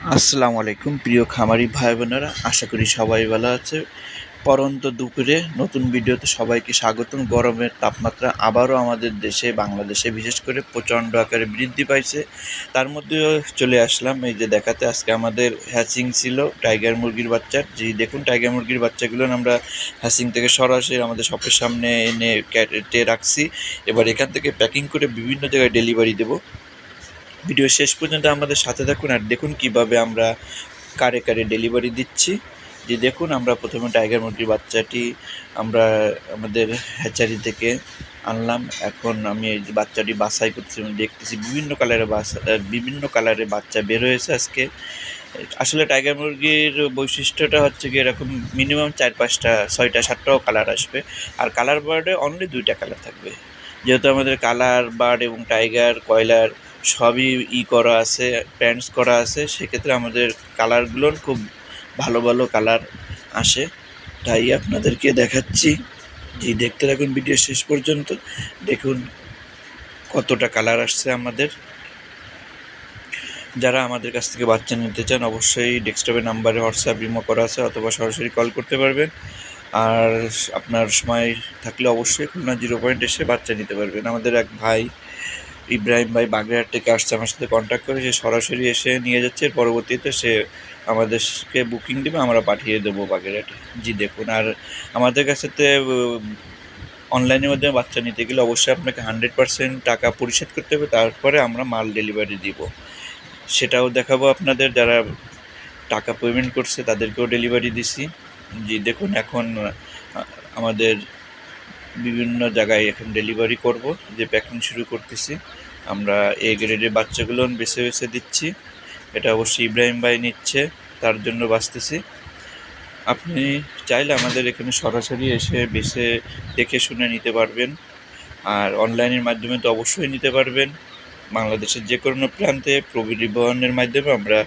আসসালামু আলাইকুম, প্রিয় খামারি ভাই বোনেরা, আশা করি সবাই ভালো আছে। পরন্ত দুপুরে নতুন ভিডিওতে সবাইকে স্বাগতম। গরমের তাপমাত্রা আবারও আমাদের দেশে, বাংলাদেশে বিশেষ করে প্রচণ্ড আকারে বৃদ্ধি পাইছে। তার মধ্যেও চলে আসলাম, এই যে দেখাতে আজকে আমাদের হ্যাচিং ছিল টাইগার মুরগির বাচ্চার যে দেখুন টাইগার মুরগির বাচ্চাগুলো আমরা হ্যাচিং থেকে সরাসরি আমাদের শপের সামনে এনে কেটে রাখছি। এবার এখান থেকে প্যাকিং করে বিভিন্ন জায়গায় ডেলিভারি দেবো। ভিডিও শেষ পর্যন্ত আমাদের সাথে থাকুন আর দেখুন কীভাবে আমরা কারে কারে ডেলিভারি দিচ্ছি। যে দেখুন আমরা প্রথমে টাইগার মুরগির বাচ্চাটি আমরা আমাদের হ্যাচারি থেকে আনলাম। এখন আমি এই যে বাচ্চাটি বাছাই করছি দেখতেছি বিভিন্ন কালারের বাচ্চা বিভিন্ন কালারের বাচ্চা বের হয়েছে আজকে। আসলে টাইগার মুরগির বৈশিষ্ট্যটা হচ্ছে কি, এরকম মিনিমাম চার পাঁচটা, ছয়টা, সাতটাও কালার আসবে। আর কালার বার্ডে অনলি দুইটা কালার থাকবে। যেহেতু আমাদের কালার বার্ড এবং টাইগার কয়লার সবই ই করা আছে প্যান্টস করা আছে। সেক্ষেত্রে আমাদের কালারগুলোর খুব ভালো ভালো কালার আসে। তাই আপনাদেরকে দেখাচ্ছি যে দেখতে থাকুন ভিডিও শেষ পর্যন্ত। দেখুন কতটা কালার আসছে আমাদের। যারা আমাদের কাছ থেকে বাচ্চা নিতে চান, অবশ্যই ডেস্কটপের নাম্বারে হোয়াটসঅ্যাপ রিমো করা আছে, অথবা সরাসরি কল করতে পারবেন। আর আপনার সময় থাকলে অবশ্যই খুলনা জিরো পয়েন্ট এসে বাচ্চা নিতে পারবেন। আমাদের এক ভাই ইব্রাহিম ভাই বাগেরহাট থেকে আসছে আমার সাথে কন্ট্যাক্ট করে, সে সরাসরি এসে নিয়ে যাচ্ছে পরবর্তীতে সে আমাদেরকে বুকিং দেবে, আমরা পাঠিয়ে দেবো বাগেরহাটে। জি, দেখুন, আর আমাদের কাছেতে অনলাইনের মাধ্যমে বাচ্চা নিতে গেলে অবশ্যই আপনাকে হান্ড্রেড পার্সেন্ট টাকা পরিশোধ করতে হবে, তারপরে আমরা মাল ডেলিভারি দিব। সেটাও দেখাবো আপনাদের, যারা টাকা পেমেন্ট করছে তাদেরকেও ডেলিভারি দিছি। জি, দেখুন, এখন আমাদের বিভিন্ন জায়গায় এখন ডেলিভারি করব, যে প্যাকিং শুরু করতেছি। আমরা এ গ্রেডের বাচ্চাগুলো বেছে বেছে দিচ্ছি। এটা অবশ্যই ইব্রাহিম ভাই নিচ্ছে, তার জন্য বাঁচতেছি। আপনি চাইলে আমাদের এখানে সরাসরি এসে বেছে দেখে শুনে নিতে পারবেন। আর অনলাইনের মাধ্যমে তো অবশ্যই নিতে পারবেন। বাংলাদেশের যে কোনো প্রান্তে পরিবহনের মাধ্যমে আমরা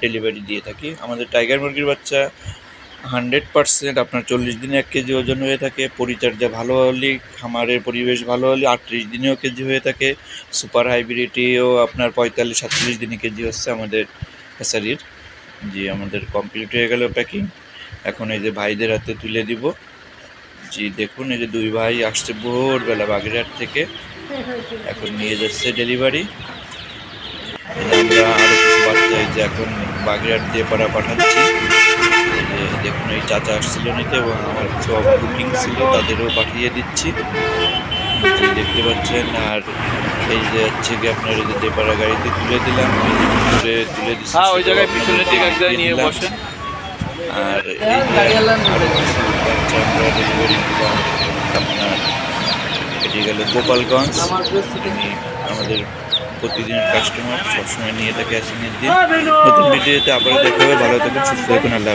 ডেলিভারি দিয়ে থাকি। আমাদের টাইগার মুরগির বাচ্চা হান্ড্রেড পার্সেন্ট আপনার চল্লিশ দিনে এক কেজি ওজন হয়ে থাকে, পরিচর্যা ভালো হলে, খামারের পরিবেশ ভালো হলে আটত্রিশ দিনেও কেজি হয়ে থাকে। সুপার হাইব্রিডিও আপনার পঁয়তাল্লিশ সাতচল্লিশ দিনে কেজি হচ্ছে আমাদের হ্যাসারির জি, আমাদের কমপ্লিট হয়ে গেল প্যাকিং। এখন এই যে ভাইদের হাতে তুলে দিব। জি, দেখুন, এই যে দুই ভাই আসছে ভোরবেলা বাগেরহাট থেকে। এখন নিয়ে যাচ্ছে ডেলিভারি আমরা আরও কিছু বাচ্চা এই যে এখন বাগেরহাট দিয়ে পাড়া পাঠাচ্ছি। যে দেখুন এই চাচা আসছিল নিতে এবং আমার কিছু বুকিং ছিল তাদেরও পাঠিয়ে দিচ্ছি। দেখতে পাচ্ছেন আর এই যে হচ্ছে কি আপনার এই যে দেপাড়া গাড়িতে তুলে দিলাম তুলে দিচ্ছি হ্যাঁ ওই জায়গায় সেটাও পিছনের এক জায়গায় নিয়ে বসেন। আর এই যে আমরা ডেলিভারি দিলাম আপনার এটি গেল গোপালগঞ্জ। আমাদের প্রতিদিনের কাস্টমার সবসময় নিয়ে থাকে আসেনের দিন নতুন ভিডিওতে আবারও দেখা হবে ভালো থাকুন সুস্থ থাকুন আল্লাহ।